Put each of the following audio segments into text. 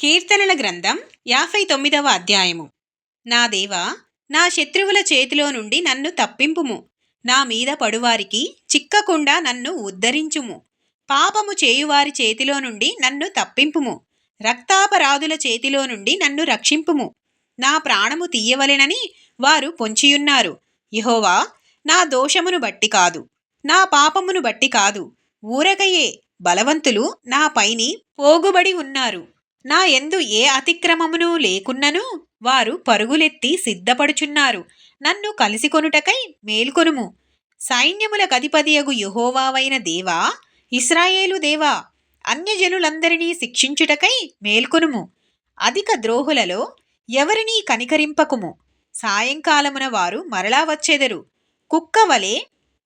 కీర్తనల గ్రంథం యాభై తొమ్మిదవ అధ్యాయము. నా దేవా నా శత్రువుల చేతిలో నుండి నన్ను తప్పింపుము. నా మీద పడువారికి చిక్కకుండా నన్ను ఉద్ధరించుము. పాపము చేయువారి చేతిలో నుండి నన్ను తప్పింపుము. రక్తాపరాధుల చేతిలో నుండి నన్ను రక్షింపుము. నా ప్రాణము తీయవలెనని వారు పొంచియున్నారు. యహోవా నా దోషమును బట్టి కాదు. నా పాపమును బట్టి కాదు. ఊరకయే బలవంతులు నా పైని పోగుబడి ఉన్నారు. నా ఎందు ఏ అతిక్రమమును లేకున్నను వారు పరుగులెత్తి సిద్ధపడుచున్నారు. నన్ను కలిసికొనుటకై మేల్కొనుము. సైన్యముల గదిపదియగు యుహోవావైన దేవా ఇస్రాయేలు దేవా అన్యజనులందరినీ శిక్షించుటకై మేల్కొనుము. అధిక ద్రోహులలో ఎవరినీ కనికరింపకుము? సాయంకాలమున వారు మరలా వచ్చెదరు. కుక్క వలె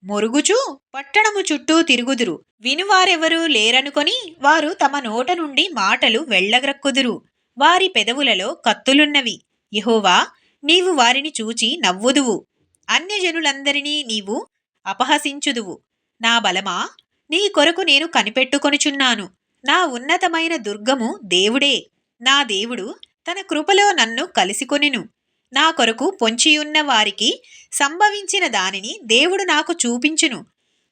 మొరుగుచూ పట్టణము చుట్టూ తిరుగుదురు. వినువారెవరూ లేరనుకొని వారు తమ నోట నుండి మాటలు వెళ్ళగ్రక్కుదురు. వారి పెదవులలో కత్తులున్నవి. యహోవా నీవు వారిని చూచి నవ్వుదువు. అన్యజనులందరినీ నీవు అపహసించుదువు. నా బలమా? నీ కొరకు నేను కనిపెట్టుకొనుచున్నాను. నా ఉన్నతమైన దుర్గము దేవుడే. నా దేవుడు తన కృపలో నన్ను కలిసికొనెను. నా కొరకు పొంచియున్న వారికి సంభవించిన దానిని దేవుడు నాకు చూపించును.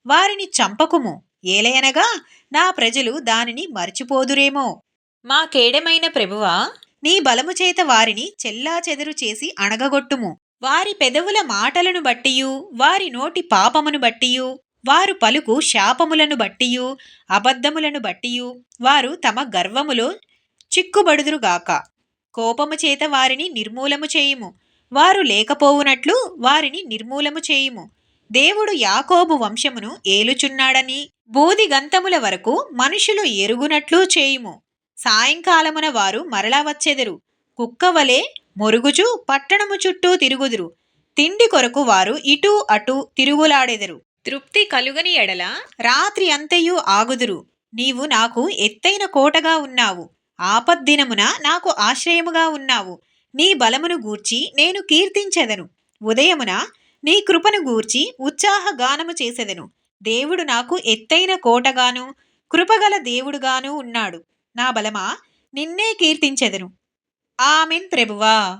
వారిని చంపకుము. ఏలయనగా నా ప్రజలు దానిని మర్చిపోదురేమో. మా కేడమైన ప్రభువా నీ బలము చేత వారిని చెల్లా చెదరు చేసి అణగగొట్టుము. వారి పెదవుల మాటలను బట్టియు వారి నోటి పాపమును బట్టియు వారు పలుకు శాపములను బట్టియు అబద్ధములను బట్టియు వారు తమ గర్వములో చిక్కుబడుదురుగాక. కోపము చేత వారిని నిర్మూలము చేయుము. వారు లేకపోవునట్లు వారిని నిర్మూలము చేయుము. దేవుడు యాకోబు వంశమును ఏలుచున్నాడని బూది గంతముల వరకు మనుషులు ఎరుగునట్లు చేయుము. సాయంకాలమున వారు మరలా వచ్చెదరు. కుక్కవలే మొరుగుచు పట్టణము చుట్టూ తిరుగుదురు. తిండి కొరకు వారు ఇటూ అటూ తిరుగులాడెదరు. తృప్తి కలుగని ఎడల రాత్రి అంతయు ఆగుదురు. నీవు నాకు ఎత్తైన కోటగా ఉన్నావు. ఆపద్దినమున నాకు ఆశ్రయముగా ఉన్నావు. నీ బలమును గూర్చి నేను కీర్తించెదను. ఉదయమున నీ కృపను గూర్చి ఉత్సాహగానము చేసెదను. దేవుడు నాకు ఎత్తైన కోటగాను కృపగల దేవుడుగాను ఉన్నాడు. నా బలమా నిన్నే కీర్తించెదను. ఆమెన్ ప్రభువా.